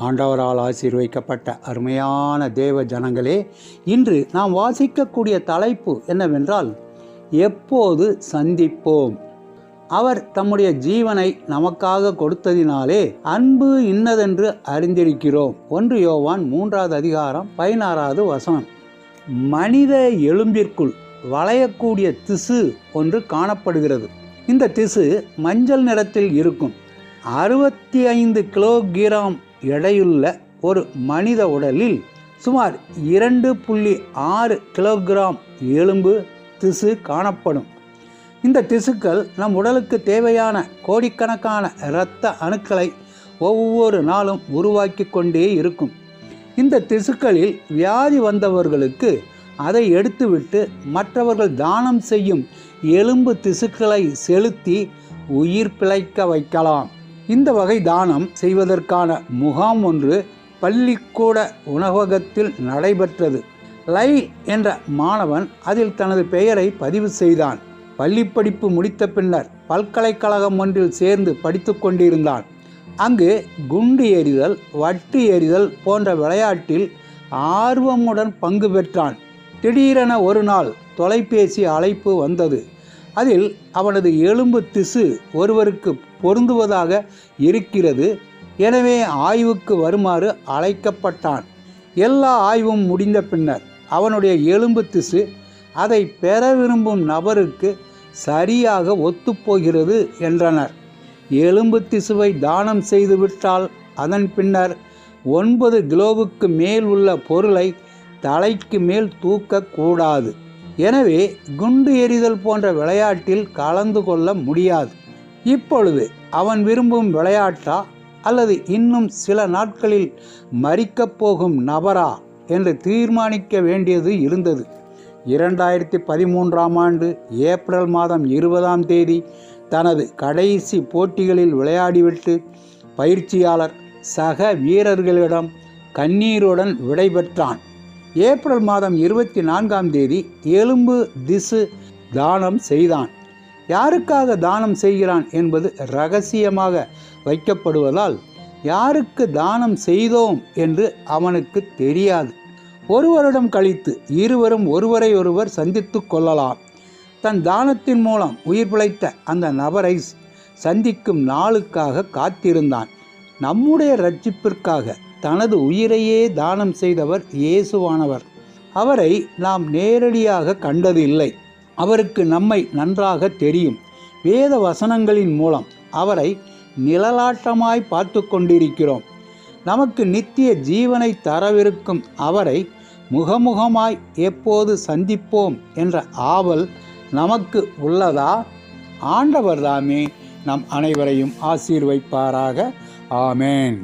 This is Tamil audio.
ஆண்டவரால் ஆசீர்வைக்கப்பட்ட அருமையான தேவ ஜனங்களே இன்று நாம் வாசிக்கக்கூடிய தலைப்பு என்னவென்றால் எப்போது சந்திப்போம்? அவர் தம்முடைய ஜீவனை நமக்காக கொடுத்ததினாலே அன்பு இன்னதென்று அறிந்திருக்கிறோம். ஒன்று யோவான் மூன்றாவது அதிகாரம் பதினாறாவது வசனம். மனித எலும்பிற்குள் வளையக்கூடிய திசு ஒன்று காணப்படுகிறது. இந்த திசு மஞ்சள் நிறத்தில் இருக்கும். அறுபத்தி ஐந்து கிலோகிராம் எடையுள்ள ஒரு மனித உடலில் சுமார் இரண்டு புள்ளி ஆறு கிலோகிராம் எலும்பு திசு காணப்படும். இந்த திசுக்கள் நம் உடலுக்கு தேவையான கோடிக்கணக்கான இரத்த அணுக்களை ஒவ்வொரு நாளும் உருவாக்கி கொண்டே இருக்கும். இந்த திசுக்களில் வியாதி வந்தவர்களுக்கு அதை எடுத்துவிட்டு மற்றவர்கள் தானம் செய்யும் எலும்பு திசுக்களை செலுத்தி உயிர் பிழைக்க வைக்கலாம். இந்த வகை தானம் செய்வதற்கான முகாம் ஒன்று பள்ளிக்கூட உணவகத்தில் நடைபெற்றது. லை என்ற மாணவன் அதில் தனது பெயரை பதிவு செய்தான். பள்ளிப்படிப்பு முடித்த பின்னர் பல்கலைக்கழகம் ஒன்றில் சேர்ந்து படித்து கொண்டிருந்தான். அங்கு குண்டு எறிதல் வட்டு எறிதல் போன்ற விளையாட்டில் ஆர்வமுடன் பங்கு பெற்றான். திடீரென ஒரு நாள் தொலைபேசி அழைப்பு வந்தது. அதில் அவனது எலும்பு திசு ஒருவருக்கு பொருந்துவதாக இருக்கிறது. எனவே ஆய்வுக்கு வருமாறு அழைக்கப்பட்டான். எல்லா ஆய்வும் முடிந்த பின்னர் அவனுடைய எலும்பு திசு அதை பெற விரும்பும் நபருக்கு சரியாக ஒத்துப்போகிறது என்றனர். எலும்பு திசுவை தானம் செய்துவிட்டால் அதன் பின்னர் ஒன்பது கிலோவுக்கு மேல் உள்ள பொருளை தலைக்கு மேல் தூக்கக்கூடாது. எனவே குண்டு எறிதல் போன்ற விளையாட்டில் கலந்து கொள்ள முடியாது. இப்பொழுது அவன் விரும்பும் விளையாட்டா அல்லது இன்னும் சில நாட்களில் மறிக்கப் போகும் நபரா என்று தீர்மானிக்க வேண்டியது இருந்தது. இரண்டாயிரத்தி பதிமூன்றாம் ஆண்டு ஏப்ரல் மாதம் இருபதாம் தேதி தனது கடைசி போட்டிகளில் விளையாடிவிட்டு பயிற்சியாளர் சக வீரர்களிடம் கண்ணீருடன் விடைபெற்றான். ஏப்ரல் மாதம் இருபத்தி நான்காம் தேதி எலும்பு திசு தானம் செய்தான். யாருக்காக தானம் செய்கிறான் என்பது ரகசியமாக வைக்கப்படுவதால் யாருக்கு தானம் செய்தோம் என்று அவனுக்கு தெரியாது. ஒரு வருடம் கழித்து இருவரும் ஒருவரை ஒருவர் சந்தித்து கொள்ளலாம். தன் தானத்தின் மூலம் உயிர் பிழைத்த அந்த நபரை சந்திக்கும் நாளுக்காக காத்திருந்தான். நம்முடைய ரட்சிப்பிற்காக தனது உயிரையே தானம் செய்தவர் இயேசுவானவர். அவரை நாம் நேரடியாக கண்டது இல்லை அவருக்கு நம்மை நன்றாக தெரியும். வேத வசனங்களின் மூலம் அவரை நிழலாட்டமாய் பார்த்து கொண்டிருக்கிறோம். நமக்கு நித்திய ஜீவனை தரவிருக்கும் அவரை முகமுகமாய் எப்போது சந்திப்போம் என்ற ஆவல் நமக்கு உள்ளதா? ஆண்டவர் தாமே நம் அனைவரையும் ஆசீர்வைப்பாராக. ஆமேன்.